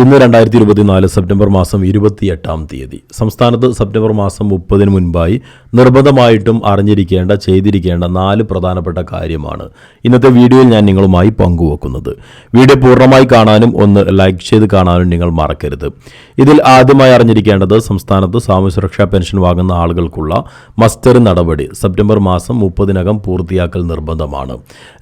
ഇന്ന് രണ്ടായിരത്തി ഇരുപത്തിനാല് സെപ്റ്റംബർ മാസം ഇരുപത്തിയെട്ടാം തീയതി. സംസ്ഥാനത്ത് സെപ്റ്റംബർ മാസം മുപ്പതിന് മുൻപായി നിർബന്ധമായിട്ടും അറിഞ്ഞിരിക്കേണ്ട ചെയ്തിരിക്കേണ്ട നാല് പ്രധാനപ്പെട്ട കാര്യമാണ് ഇന്നത്തെ വീഡിയോയിൽ ഞാൻ നിങ്ങളുമായി പങ്കുവെക്കുന്നത്. വീഡിയോ പൂർണമായി കാണാനും ഒന്ന് ലൈക്ക് ചെയ്ത് കാണാനും നിങ്ങൾ മറക്കരുത്. ഇതിൽ ആദ്യമായി അറിഞ്ഞിരിക്കേണ്ടത് സംസ്ഥാനത്ത് സാമൂഹ്യ സുരക്ഷാ പെൻഷൻ വാങ്ങുന്ന ആളുകൾക്കുള്ള മസ്റ്റർ നടപടി സെപ്റ്റംബർ മാസം മുപ്പതിനകം പൂർത്തിയാക്കൽ നിർബന്ധമാണ്.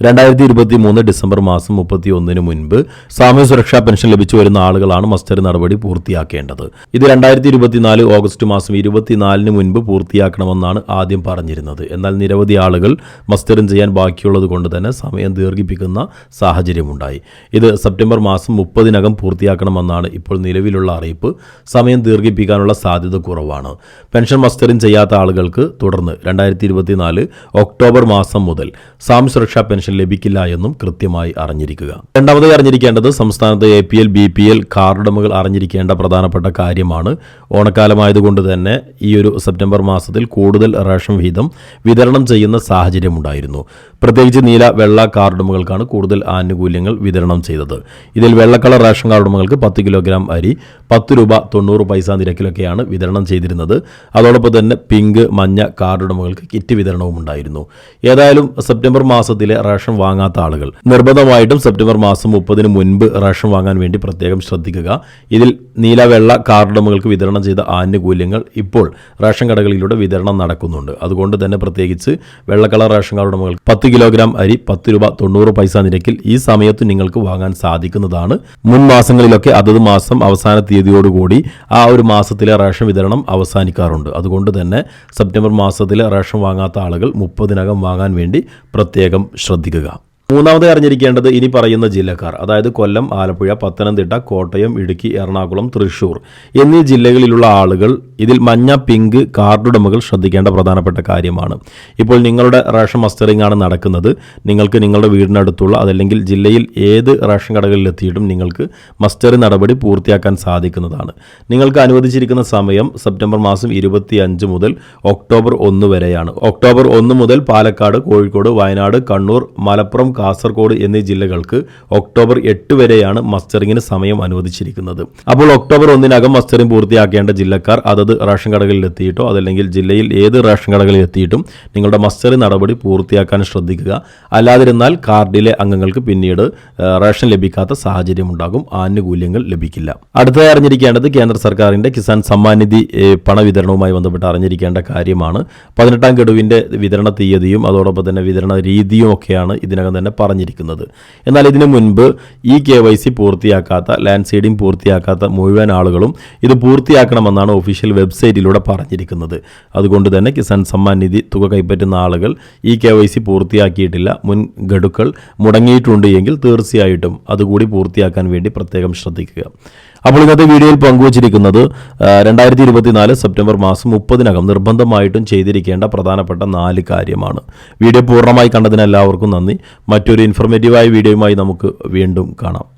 രണ്ടായിരത്തി ഡിസംബർ മാസം മുപ്പത്തി ഒന്നിന് മുൻപ് സാമൂഹ്യ സുരക്ഷാ പെൻഷൻ ലഭിച്ചു വരുന്ന ആളുകളാണ് മസ്റ്റർ നടപടി പൂർത്തിയാക്കേണ്ടത്. ഇത് രണ്ടായിരത്തി ഇരുപത്തിനാല് ഓഗസ്റ്റ് മാസം ഇരുപത്തിനാലിന് മുൻപ് പൂർത്തിയാക്കണമെന്നാണ് ആദ്യം പറഞ്ഞിരുന്നത്. എന്നാൽ നിരവധി ആളുകൾ മസ്റ്ററിൻ ചെയ്യാൻ ബാക്കിയുള്ളത് കൊണ്ട് തന്നെ സമയം ദീർഘിപ്പിക്കുന്ന സാഹചര്യമുണ്ടായി. ഇത് സെപ്റ്റംബർ മാസം മുപ്പതിനകം പൂർത്തിയാക്കണമെന്നാണ് ഇപ്പോൾ നിലവിലുള്ള അറിയിപ്പ്. സമയം ദീർഘിപ്പിക്കാനുള്ള സാധ്യത കുറവാണ്. പെൻഷൻ മസ്റ്ററിൻ ചെയ്യാത്ത ആളുകൾക്ക് തുടർന്ന് രണ്ടായിരത്തി ഇരുപത്തിനാല് ഒക്ടോബർ മാസം മുതൽ സാമൂഹ്യ സുരക്ഷാ പെൻഷൻ ലഭിക്കില്ല എന്നും കൃത്യമായി അറിഞ്ഞിരിക്കുക. രണ്ടാമതായി അറിഞ്ഞിരിക്കേണ്ടത് സംസ്ഥാനത്ത് A P L B P L കാർഡുടമകൾ അറിഞ്ഞിരിക്കേണ്ട പ്രധാനപ്പെട്ട കാര്യമാണ്. ഓണക്കാലമായതുകൊണ്ട് തന്നെ ഈ ഒരു സെപ്റ്റംബർ മാസത്തിൽ കൂടുതൽ റേഷൻ വിഹിതം വിതരണം ചെയ്യുന്ന സാഹചര്യമുണ്ടായിരുന്നു പ്രത്യേകിച്ച് നീല വെള്ള കാർഡുടമകൾക്കാണ് കൂടുതൽ ആനുകൂല്യങ്ങൾ വിതരണം ചെയ്തത്. ഇതിൽ വെള്ളക്കളർ റേഷൻ കാർഡുടമകൾക്ക് പത്ത് കിലോഗ്രാം അരി പത്ത് രൂപ തൊണ്ണൂറ് പൈസ നിരക്കിലൊക്കെയാണ് വിതരണം ചെയ്തിരുന്നത്. അതോടൊപ്പം തന്നെ പിങ്ക് മഞ്ഞ കാർഡുടമകൾക്ക് കിറ്റ് വിതരണവും ഉണ്ടായിരുന്നു. ഏതായാലും സെപ്റ്റംബർ മാസത്തിലെ റേഷൻ വാങ്ങാത്ത ആളുകൾ നിർബന്ധമായിട്ടും സെപ്റ്റംബർ മാസം മുപ്പതിന് മുൻപ് റേഷൻ വാങ്ങാൻ വേണ്ടി പ്രത്യേകം ശ്രദ്ധിക്കുക. ഇതിൽ നീലവെള്ള കാർഡുടമകൾക്ക് വിതരണം ചെയ്ത ആനുകൂല്യങ്ങൾ ഇപ്പോൾ റേഷൻ കടകളിലൂടെ വിതരണം നടക്കുന്നുണ്ട്. അതുകൊണ്ട് തന്നെ പ്രത്യേകിച്ച് വെള്ള കളർ റേഷൻ കാർഡ് ഉടമകൾക്ക് പത്ത് കിലോഗ്രാം അരി പത്ത് രൂപ തൊണ്ണൂറ് പൈസ നിരക്കിൽ ഈ സമയത്ത് നിങ്ങൾക്ക് വാങ്ങാൻ സാധിക്കുന്നതാണ്. മുൻ മാസങ്ങളിലൊക്കെ അതത് മാസം അവസാന തീയതിയോടുകൂടി ആ ഒരു മാസത്തിലെ റേഷൻ വിതരണം അവസാനിക്കാറുണ്ട്. അതുകൊണ്ട് തന്നെ സെപ്റ്റംബർ മാസത്തിലെ റേഷൻ വാങ്ങാത്ത ആളുകൾ മുപ്പതിനകം വാങ്ങാൻ വേണ്ടി പ്രത്യേകം ശ്രദ്ധിക്കുക. മൂന്നാമതായി അറിഞ്ഞിരിക്കേണ്ടത് ഇനി പറയുന്ന ജില്ലക്കാർ. അതായത് കൊല്ലം ആലപ്പുഴ പത്തനംതിട്ട കോട്ടയം ഇടുക്കി എറണാകുളം തൃശൂർ എന്നീ ജില്ലകളിലുള്ള ആളുകൾ ഇതിൽ മഞ്ഞ പിങ്ക് കാർഡുടമകൾ ശ്രദ്ധിക്കേണ്ട പ്രധാനപ്പെട്ട കാര്യമാണ്. ഇപ്പോൾ നിങ്ങളുടെ റേഷൻ മസ്റ്ററിംഗ് ആണ് നടക്കുന്നത്. നിങ്ങൾക്ക് നിങ്ങളുടെ വീടിനടുത്തുള്ള അതല്ലെങ്കിൽ ജില്ലയിൽ ഏത് റേഷൻ കടകളിൽ എത്തിയിട്ടും നിങ്ങൾക്ക് മസ്റ്ററി നടപടി പൂർത്തിയാക്കാൻ സാധിക്കുന്നതാണ്. നിങ്ങൾക്ക് അനുവദിച്ചിരിക്കുന്ന സമയം സെപ്റ്റംബർ മാസം ഇരുപത്തി അഞ്ച് മുതൽ ഒക്ടോബർ ഒന്ന് വരെയാണ്. ഒക്ടോബർ ഒന്ന് മുതൽ പാലക്കാട് കോഴിക്കോട് വയനാട് കണ്ണൂർ മലപ്പുറം കാസർഗോഡ് എന്നീ ജില്ലകൾക്ക് ഒക്ടോബർ എട്ട് വരെയാണ് മസ്റ്ററിങ്ങിന് സമയം അനുവദിച്ചിരിക്കുന്നത്. അപ്പോൾ ഒക്ടോബർ ഒന്നിനകം മസ്റ്ററിംഗ് പൂർത്തിയാക്കേണ്ട ജില്ലക്കാർ അതത് റേഷൻ കടകളിൽ എത്തിയിട്ടോ അതല്ലെങ്കിൽ ജില്ലയിൽ ഏത് റേഷൻ കടകളിൽ എത്തിയിട്ടും നിങ്ങളുടെ മസ്റ്ററി നടപടി പൂർത്തിയാക്കാൻ ശ്രദ്ധിക്കുക. അല്ലാതിരുന്നാൽ കാർഡിലെ അംഗങ്ങൾക്ക് പിന്നീട് റേഷൻ ലഭിക്കാത്ത സാഹചര്യം ഉണ്ടാകും ആനുകൂല്യങ്ങൾ ലഭിക്കില്ല. അടുത്തതായി അറിഞ്ഞിരിക്കേണ്ടത് കേന്ദ്ര സർക്കാരിന്റെ കിസാൻ സമ്മാൻ നിധി പണവിതരണവുമായി ബന്ധപ്പെട്ട് അറിഞ്ഞിരിക്കേണ്ട കാര്യമാണ്. പതിനെട്ടാം ഗഡുവിന്റെ വിതരണ തീയതിയും അതോടൊപ്പം തന്നെ വിതരണ രീതിയും ഒക്കെയാണ് ഇതിനകം തന്നെ പറഞ്ഞിരിക്കുന്നത്. എന്നാൽ ഇതിനു മുൻപ് ഈ കെ വൈ സി പൂർത്തിയാക്കാത്ത ലാൻഡ് സീഡിംഗ് പൂർത്തിയാക്കാത്ത മുഴുവൻ ആളുകളും ഇത് പൂർത്തിയാക്കണമെന്നാണ് ഒഫീഷ്യൽ വെബ്സൈറ്റിലൂടെ പറഞ്ഞിരിക്കുന്നത്. അതുകൊണ്ട് തന്നെ കിസാൻ സമ്മാൻ നിധി തുക കൈപ്പറ്റുന്ന ആളുകൾ ഇ കെ വൈ സി പൂർത്തിയാക്കിയിട്ടില്ല. മുൻ ഗഡുക്കൾ മുടങ്ങിയിട്ടുണ്ട് എങ്കിൽ തീർച്ചയായിട്ടും അതുകൂടി പൂർത്തിയാക്കാൻ വേണ്ടി പ്രത്യേകം ശ്രദ്ധിക്കുക. അപ്പോൾ ഇന്നത്തെ വീഡിയോയിൽ പങ്കുവച്ചിരിക്കുന്നത് രണ്ടായിരത്തി ഇരുപത്തിനാല് സെപ്റ്റംബർ മാസം മുപ്പതിനകം നിർബന്ധമായിട്ടും ചെയ്തിരിക്കേണ്ട പ്രധാനപ്പെട്ട നാല് കാര്യമാണ്. വീഡിയോ പൂർണമായി കണ്ടതിന് എല്ലാവർക്കും നന്ദി. മറ്റൊരു ഇൻഫർമേറ്റീവായ വീഡിയോയുമായി നമുക്ക് വീണ്ടും കാണാം.